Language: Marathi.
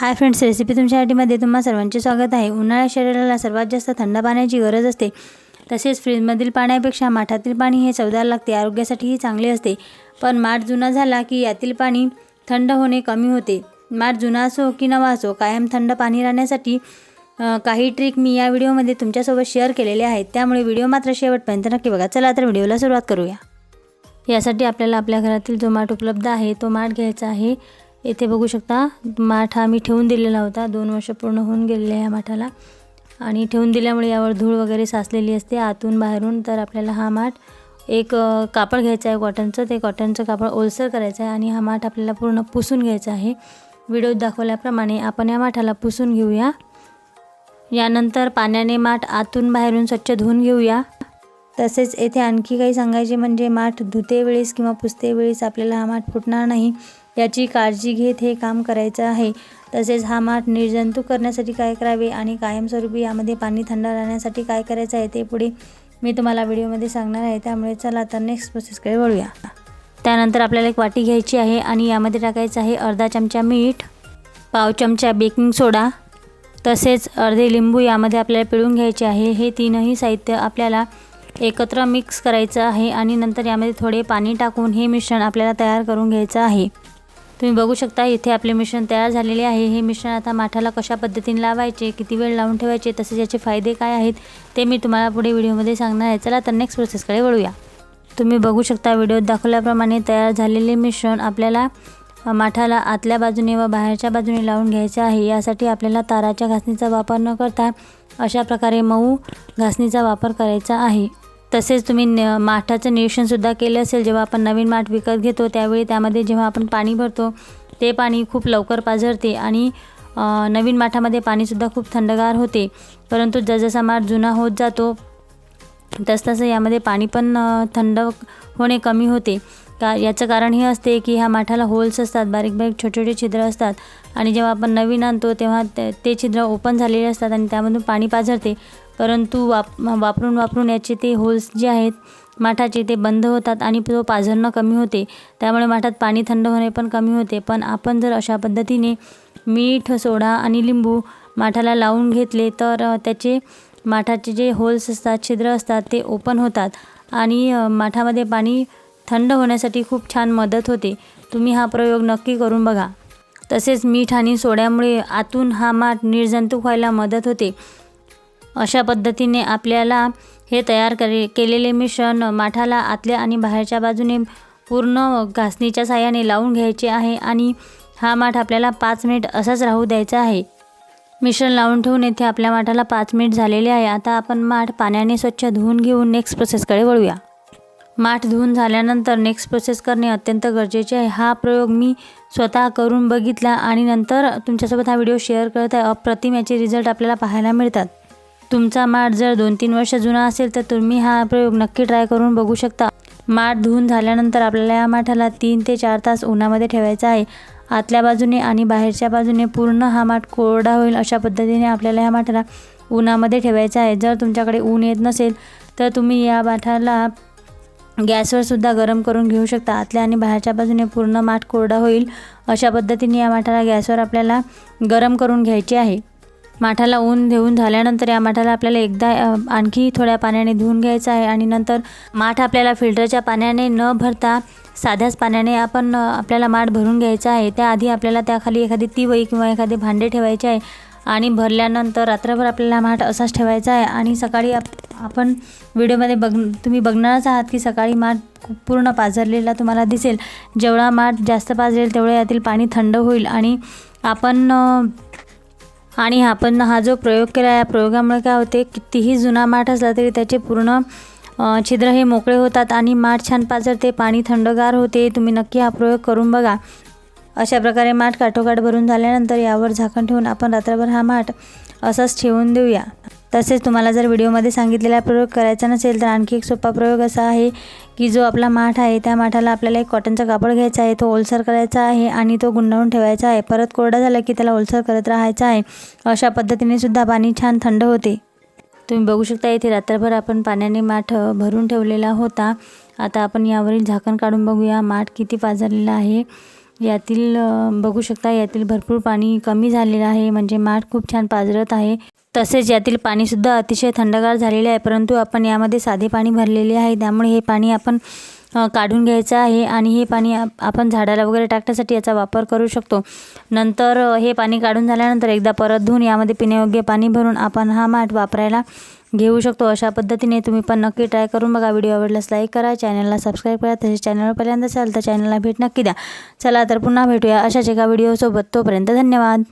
हाय फ्रेंड्स रेसिपी तुमच्यासाठीमध्ये तुम्हा सर्वांचे स्वागत आहे. उन्हाळ्या शरीराला सर्वात जास्त थंड पाण्याची गरज असते. तसेच फ्रीजमधील पाण्यापेक्षा माठातील पाणी हे चवदार लागते. आरोग्यासाठीही चांगले असते. पण माठ जुना झाला की यातील पाणी थंड होणे कमी होते. माठ जुना असो की नवा असो कायम थंड पाणी राहण्यासाठी काही ट्रिक मी या व्हिडिओमध्ये तुमच्यासोबत शेअर केलेले आहेत. त्यामुळे व्हिडिओ मात्र शेवटपर्यंत नक्की बघा. चला तर व्हिडिओला सुरुवात करूया. यासाठी आपल्याला आपल्या घरातील जो माठ उपलब्ध आहे तो माठ घ्यायचा आहे. येथे बघू शकता माठ हा मी ठेवून दिलेला होता. दोन वर्ष पूर्ण होऊन गेलेले आहे या माठाला. आणि ठेवून दिल्यामुळे यावर धूळ वगैरे साचलेली असते आतून बाहेरून. तर आपल्याला हा माठ एक कापड घ्यायचं आहे कॉटनचं. ते कॉटनचं कापड ओलसर करायचं आहे आणि हा माठ आपल्याला पूर्ण पुसून घ्यायचा आहे. व्हिडिओत दाखवल्याप्रमाणे आपण या माठाला पुसून घेऊया. यानंतर पाण्याने माठ आतून बाहेरून स्वच्छ धुवून घेऊया. तसेच येथे आणखी काही सांगायचे म्हणजे माठ धुते वेळेस किंवा पुसते वेळेस आपल्याला हा माठ फुटणार नाही. याची काळजी घेत हे काम करायचं आहे. तसेच हा माठ निर्जंतुक करण्यासाठी काय करावे आणि कायमस्वरूपी यामध्ये पाणी थंड राहण्यासाठी काय करायचं आहे ते पुढे मी तुम्हाला व्हिडिओमध्ये सांगणार आहे. त्यामुळे चला तर नेक्स्ट प्रोसेसकडे वळूया. त्यानंतर आपल्याला एक वाटी घ्यायची आहे आणि यामध्ये टाकायचं आहे अर्धा चमचा मीठ पाव चमचा बेकिंग सोडा तसेच अर्धे लिंबू यामध्ये आपल्याला पिळून घ्यायचे आहे. हे तीनही साहित्य आपल्याला एकत्र मिक्स करायचं आहे आणि नंतर यामध्ये थोडे पाणी टाकून हे मिश्रण आपल्याला तयार करून घ्यायचं आहे. तुम्ही बघू शकता इथे आपले मिश्रण तयार झालेले आहे. हे मिश्रण आता माठाला कशा पद्धतीने लावायचे किती वेळ लावून ठेवायचे तसेच याचे फायदे काय आहेत ते मी तुम्हाला पुढे व्हिडिओमध्ये सांगणार आहे. चला तर नेक्स्ट प्रोसेसकडे वळूया. तुम्ही बघू शकता व्हिडिओत दाखवल्याप्रमाणे तयार झालेले मिश्रण आपल्याला माठाला आतल्या बाजूने व बाहेरच्या बाजूने लावून घ्यायचे आहे. यासाठी आपल्याला ताराच्या घासणीचा वापर न करता अशा प्रकारे मऊ घासणीचा वापर करायचा आहे. तसेच तुम्ही न माठाचं निरीक्षणसुद्धा केलं असेल जेव्हा आपण नवीन माठ विकत घेतो त्यावेळी त्यामध्ये जेव्हा आपण पाणी भरतो ते पाणी खूप लवकर पाझरते आणि नवीन माठामध्ये पाणीसुद्धा खूप थंडगार होते. परंतु जसजसा माठ जुना होत जातो तसतसं यामध्ये पाणी पण थंड होणे कमी होते. का याचं कारण हे असते की ह्या माठाला होल्स असतात बारीक बारीक छोटे छोटे छिद्र असतात आणि जेव्हा आपण नवीन आणतो तेव्हा ते ते छिद्र ओपन झालेले असतात आणि त्यामधून पाणी पाझरते. परंतु वाप वापरून वापरून याचे ते होल्स जे आहेत माठाचे ते बंद होतात आणि तो पाझरणं कमी होते. त्यामुळे माठात पाणी थंड होणे पण कमी होते. पण आपण जर अशा पद्धतीने मीठ सोडा आणि लिंबू माठाला लावून घेतले तर त्याचे माठाचे जे होल्स असतात छिद्र असतात ते ओपन होतात आणि माठामध्ये पाणी थंड होण्यासाठी खूप छान मदत होते. तुम्ही हा प्रयोग नक्की करून बघा. तसेच मीठ आणि सोड्यामुळे आतून हा माठ निर्जंतुक व्हायला मदत होते. अशा पद्धतीने आपल्याला हे तयार करे केलेले मिश्रण माठाला आतल्या आणि बाहेरच्या बाजूने पूर्ण घासणीच्या साह्याने लावून घ्यायचे आहे आणि हा माठ आपल्याला पाच मिनिट असाच राहू द्यायचा आहे. मिश्रण लावून ठेवून येथे आपल्या माठाला पाच मिनिट झालेले आहे. आता आपण माठ पाण्याने स्वच्छ धुवून घेऊन नेक्स्ट प्रोसेसकडे वळूया. माठ धुवून झाल्यानंतर नेक्स्ट प्रोसेस करणे अत्यंत गरजेचे आहे. हा प्रयोग मी स्वतः करून बघितला आणि नंतर तुमच्यासोबत हा व्हिडिओ शेअर करत आहे. अप्रतिम याचे रिझल्ट आपल्याला पाहायला मिळतात. तुमचा माठ जर दोन तीन वर्ष जुना असेल तर तुम्ही हा प्रयोग नक्की ट्राय करून बघू शकता. माठ धुवून झाल्यानंतर आपल्याला या माठाला तीन ते चार तास उन्हामध्ये ठेवायचा आहे. आतल्या बाजूने आणि बाहेरच्या बाजूने पूर्ण हा माठ कोरडा होईल अशा पद्धतीने आपल्याला या माठाला उन्हामध्ये ठेवायचा आहे. जर तुमच्याकडे ऊन येत नसेल तर तुम्ही या माठाला गॅसवर सुद्धा गरम करून घेऊ शकता. आतल्या आणि बाहेरच्या बाजूने पूर्ण माठ कोरडा होईल अशा पद्धतीने या माठाला गॅसवर आपल्याला गरम करून घ्यायचे आहे. माठाला ऊन देऊन झाल्यानंतर या माठाला आपल्याला एकदा आणखी थोड्या पाण्याने धुवून घ्यायचं आहे आणि नंतर माठ आपल्याला फिल्टरच्या पाण्याने न भरता साध्याच पाण्याने आपण आपल्याला माठ भरून घ्यायचा आहे. त्याआधी आपल्याला त्याखाली एखादी तिवई किंवा एखादे भांडे ठेवायचे आहे आणि भरल्यानंतर रात्रभर आपल्याला माठ असाच ठेवायचा आहे. आणि सकाळी आप आपण व्हिडिओमध्ये बघ तुम्ही बघणारच आहात की सकाळी माठ पूर्ण पाझरलेला तुम्हाला दिसेल. जेवढा माठ जास्त पाझरेल तेवढं यातील पाणी थंड होईल आणि आपण आणि आपण हा जो प्रयोग केला या प्रयोगामुळे काय होते कितीही जुना माठ असला तरी त्याचे पूर्ण छिद्र हे मोकळे होतात आणि माठ छान पाजरते पाणी थंडगार होते. तुम्ही नक्की हा प्रयोग करून बघा. अशा प्रकारे माठ काठोकाठ भरून झाल्यानंतर यावर झाकण ठेवून आपण रात्रभर हा माठ असाच ठेवून देऊया. तसेच तुम्हाला जर व्हिडिओमध्ये सांगितलेला प्रयोग करायचा नसेल तर आणखी एक सोपा प्रयोग असा आहे की जो आपला माठ आहे त्या माठाला आपल्याला एक कॉटनचा कापड घ्यायचा आहे तो ओलसर करायचा आहे आणि तो गुंडाळून ठेवायचा आहे. परत कोरडा झाला की त्याला ओलसर करत राहायचा आहे. अशा पद्धतीने सुद्धा पाणी छान थंड होते. तुम्ही बघू शकता इथे रात्रभर आपण पाण्याने माठ भरून ठेवलेला होता. आता आपण यावरील झाकण काढून बघूया माठ किती पाजरलेला आहे. यातील बघू शकता यातील भरपूर पाणी कमी झालेलं आहे. म्हणजे माठ खूप छान पाजरत आहे. तसेच यातील पाणीसुद्धा अतिशय थंडगार झालेले आहे. परंतु आपण यामध्ये साधे पाणी भरलेले आहे. त्यामुळे हे पाणी आपण काढून घ्यायचं आहे आणि हे पाणी आप- आपण झाडाला वगैरे टाकण्यासाठी याचा वापर करू शकतो. नंतर हे पाणी काढून झाल्यानंतर एकदा परत धुवून यामध्ये पिण्यायोग्य पाणी भरून आपण हा माठ वापरायला घेऊ शकतो. अशा पद्धतीने तुम्ही पण नक्की ट्राय करून बघा. व्हिडिओ आवडल्यास लाईक करा चॅनलला सबस्क्राईब करा. तसेच चॅनलवर पहिल्यांदा असाल तर चॅनलला भेट नक्की द्या. चला तर पुन्हा भेटूया अशाच एका व्हिडिओसोबत. तोपर्यंत धन्यवाद.